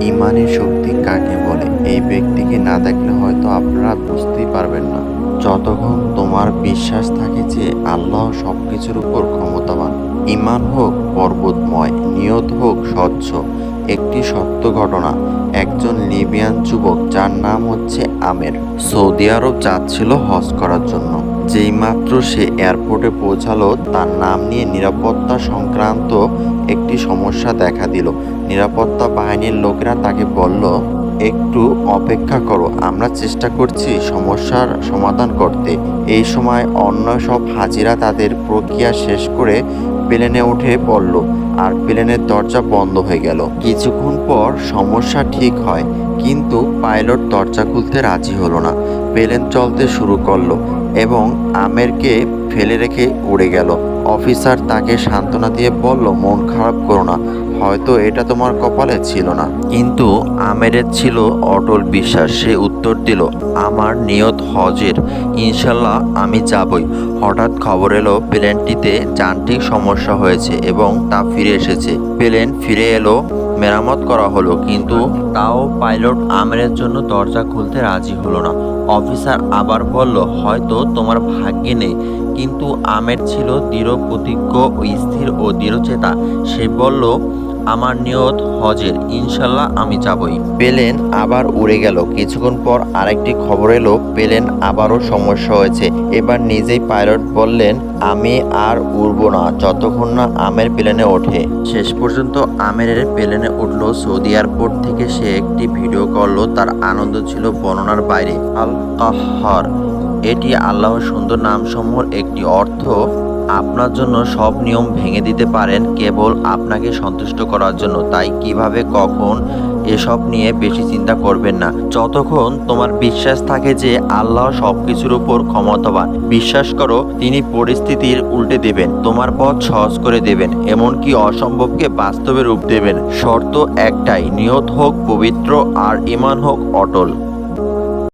ইমানের শক্তি কাকে বলে? এই ব্যক্তিকে না দেখলে হয়তো আপনারা বুঝতেই পারবেন না। যতক্ষণ তোমার বিশ্বাস থাকে যে আল্লাহ সবকিছুর উপর ক্ষমতাবান, ইমান হোক, পর্বতময়, নিয়ত হোক, স্বচ্ছ একটি সত্য ঘটনা। একজন লিবিয়ান যুবক যার নাম হচ্ছে আমের। সৌদি আরব যাচ্ছিল হজ করার জন্য। যেই মাত্র সে এয়ারপোর্টে পৌঁছালো, তার নাম নিয়ে নিরাপত্তা সংক্রান্ত একটি সমস্যা দেখা দিল। নিরাপত্তা বাহিনীর লোকেরা তাকে বলল, একটু অপেক্ষা করো, আমরা চেষ্টা করছি সমস্যার সমাধান করতে। এই সময় অন্য সব হাজিরা তাদের প্রক্রিয়া শেষ করে প্লেনে উঠে পড়ল আর প্লেনের দরজা বন্ধ হয়ে গেল। কিছুক্ষণ পর সমস্যা ঠিক হয়, কিন্তু পাইলট দরজা খুলতে রাজি হলো না। প্লেন চলতে শুরু করল এবং আমেরকে ফেলে রেখে উড়ে গেল। অফিসার তাকে সান্ত্বনা দিয়ে বলল, মন খারাপ করো না, হয়তো এটা তোমার কপালে ছিল না। কিন্তু আমেরের ছিল অটল বিশ্বাস, সে উত্তর দিল, আমার নিয়ত হজের, ইনশাল্লাহ আমি যাবই। হঠাৎ খবর এলো, প্লেনটিতে যান্ত্রিক সমস্যা হয়েছে এবং তা ফিরে এসেছে। প্লেন ফিরে এলো মেরামত করা হলো, কিন্তু তাও পাইলট আমেরের জন্য দরজা খুলতে রাজি হলো না। অফিসার আবার বলল, হয়তো তোমার ভাগ্যে নেই। কিন্তু আমের ছিল দৃঢ় প্রতিজ্ঞ স্থির ও দৃঢ়চেতা। সে বলল আমার নিয়ত হজের, ইনশাল্লাহ আমি যাবই। প্লেন, আবার উড়ে গেল। কিছুক্ষণ পর আরেকটি খবর এলো, প্লেন, আবারও সমস্যা হয়েছে। এবার নিজেই পাইলট বললেন, আমি আর উড়বো না, যতক্ষণ না আমের প্লেনে ওঠে। শেষ পর্যন্ত আমেরের প্লেনে উঠল। সৌদি এয়ারপোর্ট থেকে সে একটি ভিডিও করল তার আনন্দ ছিল বর্ণনার বাইরে। আল কাহ্হার এটি আল্লাহর সুন্দর নামসমূহের একটি অর্থ। আপনার জন্য সব নিয়ম ভেঙে দিতে পারেন, কেবল আপনাকে সন্তুষ্ট করার জন্য। তাই কীভাবে, কখন, এসব নিয়ে বেশি চিন্তা করবেন না। যতক্ষণ তোমার বিশ্বাস থাকে যে আল্লাহ সব কিছুর উপর ক্ষমতাবান, বিশ্বাস করো, তিনি পরিস্থিতির উল্টে দেবেন, তোমার পথ সহজ করে দেবেন, এমনকি অসম্ভবকে বাস্তবে রূপ দেবেন। শর্ত একটাই, নিয়ত হোক পবিত্র আর ইমান হোক অটল।